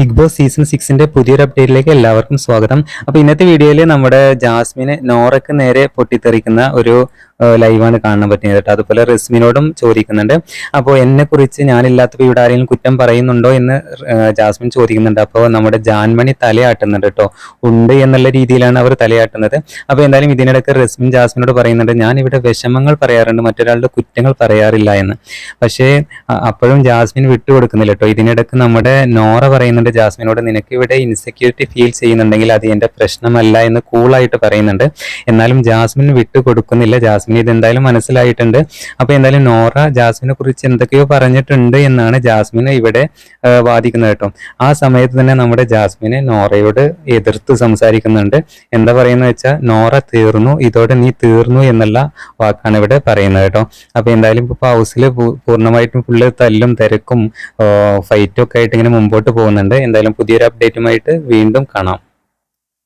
Big boss season സിക്സിന്റെ പുതിയൊരു അപ്ഡേറ്റിലേക്ക് എല്ലാവർക്കും സ്വാഗതം. അപ്പൊ ഇന്നത്തെ വീഡിയോയിൽ നമ്മുടെ ജാസ്മിന് നോറയ്ക്ക് നേരെ പൊട്ടിത്തെറിക്കുന്ന ഒരു ലൈവാണ് കാണാൻ പറ്റുന്നത് കേട്ടോ. അതുപോലെ റസ്മിനോടും ചോദിക്കുന്നുണ്ട്. അപ്പോൾ എന്നെ കുറിച്ച് ഞാനില്ലാത്തപ്പോൾ ഇവിടെ ആരെങ്കിലും കുറ്റം പറയുന്നുണ്ടോ എന്ന് ജാസ്മിൻ ചോദിക്കുന്നുണ്ട്. അപ്പോൾ നമ്മുടെ ജാൻമണി തലയാട്ടുന്നുണ്ട് കേട്ടോ. ഉണ്ട് എന്നുള്ള രീതിയിലാണ് അവർ തലയാട്ടുന്നത്. അപ്പോൾ എന്തായാലും ഇതിനിടയ്ക്ക് റസ്മിൻ ജാസ്മിനോട് പറയുന്നുണ്ട് ഞാൻ ഇവിടെ വിഷമങ്ങൾ പറയാറുണ്ട് മറ്റൊരാളുടെ കുറ്റങ്ങൾ പറയാറില്ല എന്ന്. പക്ഷേ അപ്പോഴും ജാസ്മിൻ വിട്ടുകൊടുക്കുന്നില്ല കേട്ടോ. ഇതിനിടയ്ക്ക് നമ്മുടെ നോറ പറയുന്നുണ്ട് ജാസ്മിനോട് നിനക്ക് ഇവിടെ ഇൻസെക്യൂരിറ്റി ഫീൽ ചെയ്യുന്നുണ്ടെങ്കിൽ അത് എന്റെ പ്രശ്നമല്ല എന്ന് കൂളായിട്ട് പറയുന്നുണ്ട്. എന്നാലും ജാസ്മിൻ വിട്ടുകൊടുക്കുന്നില്ല. ജാസ്മിൻ ഇതെന്തായാലും മനസ്സിലായിട്ടുണ്ട്. അപ്പോൾ എന്തായാലും നോറ ജാസ്മിനെ കുറിച്ച് എന്തൊക്കെയോ പറഞ്ഞിട്ടുണ്ട് എന്നാണ് ജാസ്മിന് ഇവിടെ വാദിക്കുന്നത് കേട്ടോ. ആ സമയത്ത് തന്നെ നമ്മുടെ ജാസ്മിനെ നോറയോട് എതിർത്ത് സംസാരിക്കുന്നുണ്ട്. എന്താ പറയുന്നത് വെച്ചാൽ നോറ തീർന്നു ഇതോടെ നീ തീർന്നു എന്നുള്ള വാക്കാണ് ഇവിടെ പറയുന്നത് കേട്ടോ. അപ്പോൾ എന്തായാലും ഇപ്പൊ ഹൗസിൽ പൂർണമായിട്ടും ഫുള്ള് തല്ലും തിരക്കും ഫൈറ്റും ഒക്കെ ആയിട്ട് ഇങ്ങനെ മുമ്പോട്ട് പോകുന്നുണ്ട്. എന്തായാലും പുതിയൊരു അപ്ഡേറ്റുമായിട്ട് വീണ്ടും കാണാം.